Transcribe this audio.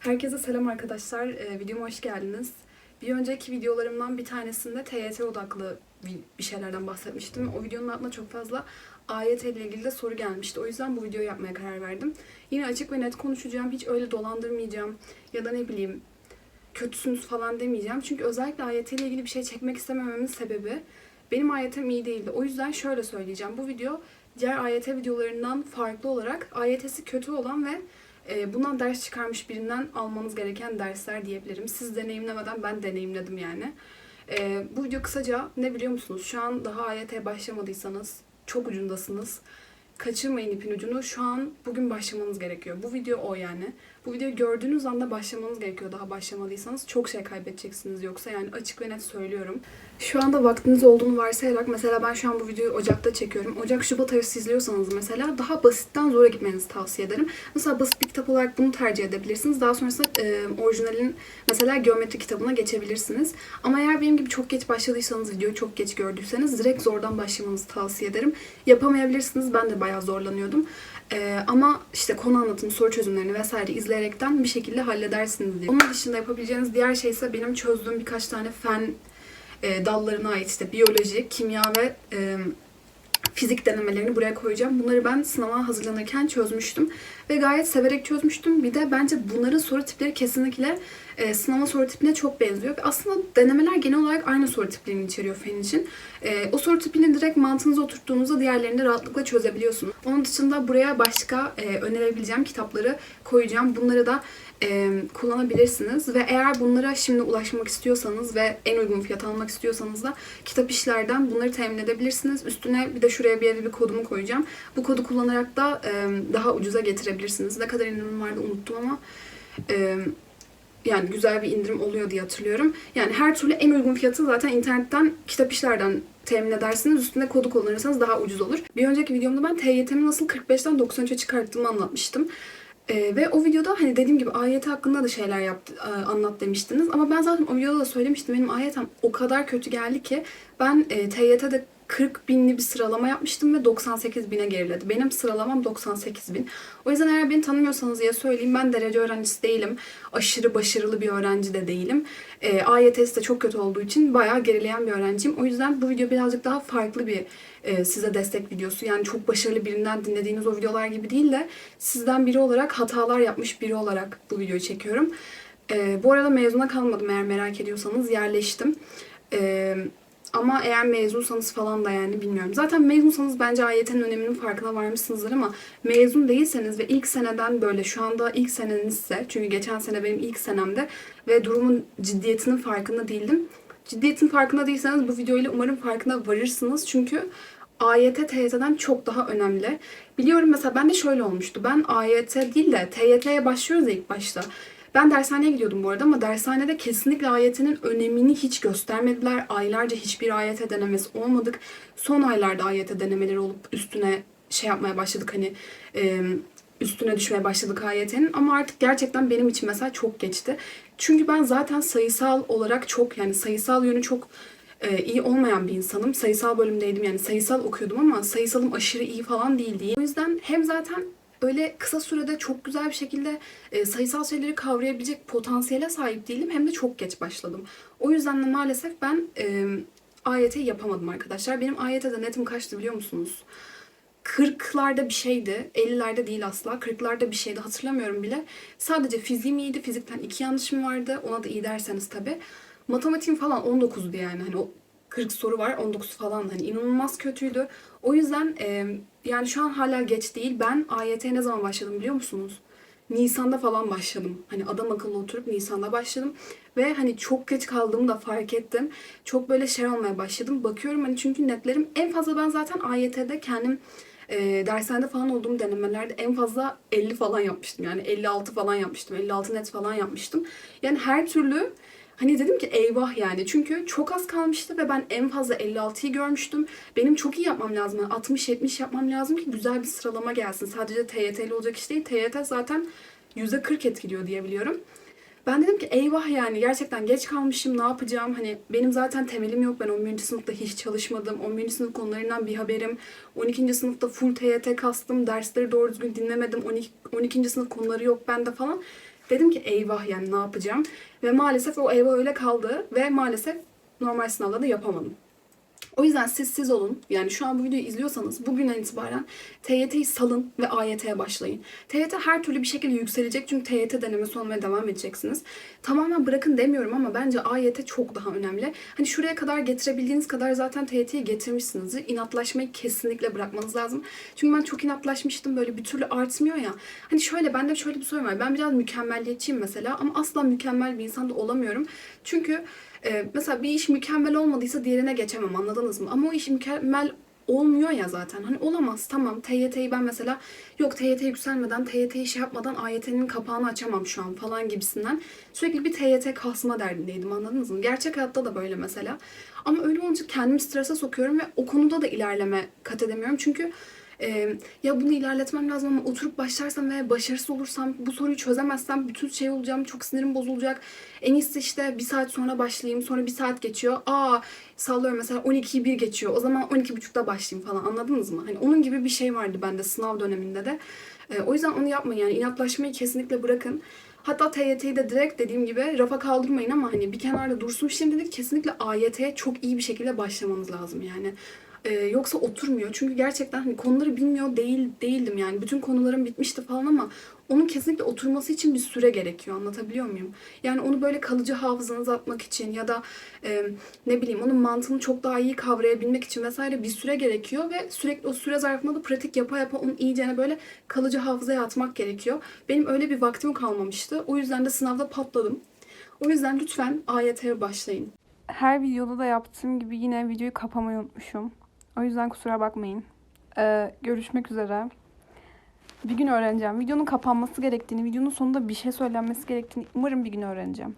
Herkese selam arkadaşlar. Ee, videoma hoş geldiniz. Bir önceki videolarımdan bir tanesinde TYT odaklı bir- şeylerden bahsetmiştim. O videonun altına çok fazla AYT ile ilgili de soru gelmişti. O yüzden bu videoyu yapmaya karar verdim. Yine açık ve net konuşacağım. Hiç öyle dolandırmayacağım. Ya da ne bileyim kötüsünüz falan demeyeceğim. Çünkü özellikle AYT ile ilgili bir şey çekmek istemememin sebebi benim AYT'm iyi değildi. O yüzden şöyle söyleyeceğim. Bu video diğer AYT videolarından farklı olarak AYT'si kötü olan ve e, bundan ders çıkarmış birinden almanız gereken dersler diyebilirim. Siz deneyimlemeden ben deneyimledim yani. E, bu video kısaca ne biliyor musunuz? Şu an daha AYT'ye başlamadıysanız çok ucundasınız. Kaçırmayın ipin ucunu. Şu an bugün başlamanız gerekiyor. Bu video o yani. Bu videoyu gördüğünüz anda başlamanız gerekiyor. Daha başlamadıysanız çok şey kaybedeceksiniz yoksa yani açık ve net söylüyorum. Şu anda vaktiniz olduğunu varsayarak mesela ben şu an bu videoyu Ocak'ta çekiyorum. Ocak, Şubat arası izliyorsanız mesela daha basitten zora gitmenizi tavsiye ederim. Mesela basit bir kitap olarak bunu tercih edebilirsiniz. Daha sonrasında e, orijinalin mesela geometri kitabına geçebilirsiniz. Ama eğer benim gibi çok geç başladıysanız, videoyu çok geç gördüyseniz direkt zordan başlamanızı tavsiye ederim. Yapamayabilirsiniz. Ben de bayağı zorlanıyordum. Ee, ama işte konu anlatımı, soru çözümlerini vesaire izleyerekten bir şekilde halledersiniz diye. Onun dışında yapabileceğiniz diğer şey ise benim çözdüğüm birkaç tane fen e, dallarına ait işte biyoloji, kimya ve e, fizik denemelerini buraya koyacağım. Bunları ben sınava hazırlanırken çözmüştüm ve gayet severek çözmüştüm. Bir de bence bunların soru tipleri kesinlikle e, sınava soru tipine çok benziyor. Ve aslında denemeler genel olarak aynı soru tiplerini içeriyor fen için. E, o soru tipini direkt mantığınıza oturttuğunuzda diğerlerini de rahatlıkla çözebiliyorsunuz. Onun dışında buraya başka e, önerebileceğim kitapları koyacağım. Bunları da e, kullanabilirsiniz ve eğer bunlara şimdi ulaşmak istiyorsanız ve en uygun fiyat almak istiyorsanız da kitap işlerden bunları temin edebilirsiniz. Üstüne bir de şuraya bir yere bir kodumu koyacağım. Bu kodu kullanarak da e, daha ucuza getirebilirsiniz. Ne kadar indirim vardı unuttum ama e, yani güzel bir indirim oluyor diye hatırlıyorum. Yani her türlü en uygun fiyatı zaten internetten kitap işlerden temin edersiniz. Üstünde kodu kullanırsanız daha ucuz olur. Bir önceki videomda ben TYT'mi nasıl 45'ten 93'e çıkarttığımı anlatmıştım. Ee, ve o videoda hani dediğim gibi AYT hakkında da şeyler yaptı, e, anlat demiştiniz. Ama ben zaten o videoda da söylemiştim. Benim AYT'm o kadar kötü geldi ki ben e, TYT'de 40 binli bir sıralama yapmıştım ve 98 bine geriledi. Benim sıralamam 98 bin. O yüzden eğer beni tanımıyorsanız diye söyleyeyim ben derece öğrencisi değilim. Aşırı başarılı bir öğrenci de değilim. E, AYT'si de çok kötü olduğu için bayağı gerileyen bir öğrenciyim. O yüzden bu video birazcık daha farklı bir e, size destek videosu. Yani çok başarılı birinden dinlediğiniz o videolar gibi değil de sizden biri olarak hatalar yapmış biri olarak bu videoyu çekiyorum. E, bu arada mezuna kalmadım eğer merak ediyorsanız yerleştim. E, ama eğer mezunsanız falan da yani bilmiyorum. Zaten mezunsanız bence AYT'nin öneminin farkına varmışsınızdır ama mezun değilseniz ve ilk seneden böyle şu anda ilk senenizse çünkü geçen sene benim ilk senemde ve durumun ciddiyetinin farkında değildim. Ciddiyetin farkında değilseniz bu videoyla umarım farkına varırsınız. Çünkü AYT TYT'den çok daha önemli. Biliyorum mesela ben de şöyle olmuştu. Ben AYT değil de TYT'ye başlıyoruz ilk başta. Ben dershaneye gidiyordum bu arada ama dershanede kesinlikle AYT'nin önemini hiç göstermediler. Aylarca hiçbir AYT denemesi olmadık. Son aylarda AYT denemeleri olup üstüne şey yapmaya başladık hani e, üstüne düşmeye başladık AYT'nin ama artık gerçekten benim için mesela çok geçti. Çünkü ben zaten sayısal olarak çok yani sayısal yönü çok e, iyi olmayan bir insanım. Sayısal bölümdeydim yani sayısal okuyordum ama sayısalım aşırı iyi falan değildi. O yüzden hem zaten öyle kısa sürede çok güzel bir şekilde e, sayısal şeyleri kavrayabilecek potansiyele sahip değilim. Hem de çok geç başladım. O yüzden de maalesef ben e, AYT'yi yapamadım arkadaşlar. Benim AYT'de netim kaçtı biliyor musunuz? 40'larda bir şeydi. 50'lerde değil asla. 40'larda bir şeydi. Hatırlamıyorum bile. Sadece fiziğim iyiydi. Fizikten iki yanlışım vardı. Ona da iyi derseniz tabii. Matematiğim falan 19'du yani. Hani o 40 soru var 19 falan hani inanılmaz kötüydü. O yüzden e, yani şu an hala geç değil. Ben AYT'ye ne zaman başladım biliyor musunuz? Nisan'da falan başladım. Hani adam akıllı oturup Nisan'da başladım. Ve hani çok geç kaldığımı da fark ettim. Çok böyle şey olmaya başladım. Bakıyorum hani çünkü netlerim en fazla ben zaten AYT'de kendim e, dershanede falan olduğum denemelerde en fazla 50 falan yapmıştım. Yani 56 falan yapmıştım. 56 net falan yapmıştım. Yani her türlü Hani dedim ki eyvah yani. Çünkü çok az kalmıştı ve ben en fazla 56'yı görmüştüm. Benim çok iyi yapmam lazım. Yani 60-70 yapmam lazım ki güzel bir sıralama gelsin. Sadece TYT'li olacak iş değil. TYT zaten %40 etkiliyor diye biliyorum. Ben dedim ki eyvah yani gerçekten geç kalmışım ne yapacağım hani benim zaten temelim yok ben 11. sınıfta hiç çalışmadım 11. sınıf konularından bir haberim 12. sınıfta full TYT kastım dersleri doğru düzgün dinlemedim 12. 12. sınıf konuları yok bende falan Dedim ki eyvah yani ne yapacağım? Ve maalesef o eyvah öyle kaldı ve maalesef normal sınavda da yapamadım. O yüzden siz siz olun. Yani şu an bu videoyu izliyorsanız bugünden itibaren TYT'yi salın ve AYT'ye başlayın. TYT her türlü bir şekilde yükselecek çünkü TYT denemesi olmaya devam edeceksiniz. Tamamen bırakın demiyorum ama bence AYT çok daha önemli. Hani şuraya kadar getirebildiğiniz kadar zaten TYT'yi getirmişsinizdir. İnatlaşmayı kesinlikle bırakmanız lazım. Çünkü ben çok inatlaşmıştım böyle bir türlü artmıyor ya. Hani şöyle bende şöyle bir sorun var. Ben biraz mükemmelliyetçiyim mesela ama asla mükemmel bir insan da olamıyorum. Çünkü ee, mesela bir iş mükemmel olmadıysa diğerine geçemem anladınız mı? Ama o iş mükemmel olmuyor ya zaten. Hani olamaz tamam TYT'yi ben mesela yok TYT yükselmeden TYT'yi şey yapmadan AYT'nin kapağını açamam şu an falan gibisinden sürekli bir TYT kasma derdindeydim anladınız mı? Gerçek hayatta da böyle mesela. Ama öyle olunca kendimi strese sokuyorum ve o konuda da ilerleme kat edemiyorum. Çünkü e, ya bunu ilerletmem lazım ama oturup başlarsam ve başarısız olursam bu soruyu çözemezsem bütün şey olacağım çok sinirim bozulacak. En iyisi işte bir saat sonra başlayayım sonra bir saat geçiyor. Aa sallıyorum mesela 12'yi 1 geçiyor o zaman 12.30'da başlayayım falan anladınız mı? Hani onun gibi bir şey vardı bende sınav döneminde de. E, o yüzden onu yapmayın yani inatlaşmayı kesinlikle bırakın. Hatta TYT'yi de direkt dediğim gibi rafa kaldırmayın ama hani bir kenarda dursun. Şimdilik kesinlikle AYT'ye çok iyi bir şekilde başlamanız lazım yani. Ee, yoksa oturmuyor. Çünkü gerçekten hani konuları bilmiyor değil değildim yani. Bütün konularım bitmişti falan ama onun kesinlikle oturması için bir süre gerekiyor. Anlatabiliyor muyum? Yani onu böyle kalıcı hafızanıza atmak için ya da e, ne bileyim onun mantığını çok daha iyi kavrayabilmek için vesaire bir süre gerekiyor ve sürekli o süre zarfında da pratik yapa yapa onu iyicene böyle kalıcı hafızaya atmak gerekiyor. Benim öyle bir vaktim kalmamıştı. O yüzden de sınavda patladım. O yüzden lütfen AYT'ye başlayın. Her videoda da yaptığım gibi yine videoyu kapamayı unutmuşum. O yüzden kusura bakmayın. Ee, görüşmek üzere. Bir gün öğreneceğim. Videonun kapanması gerektiğini, videonun sonunda bir şey söylenmesi gerektiğini umarım bir gün öğreneceğim.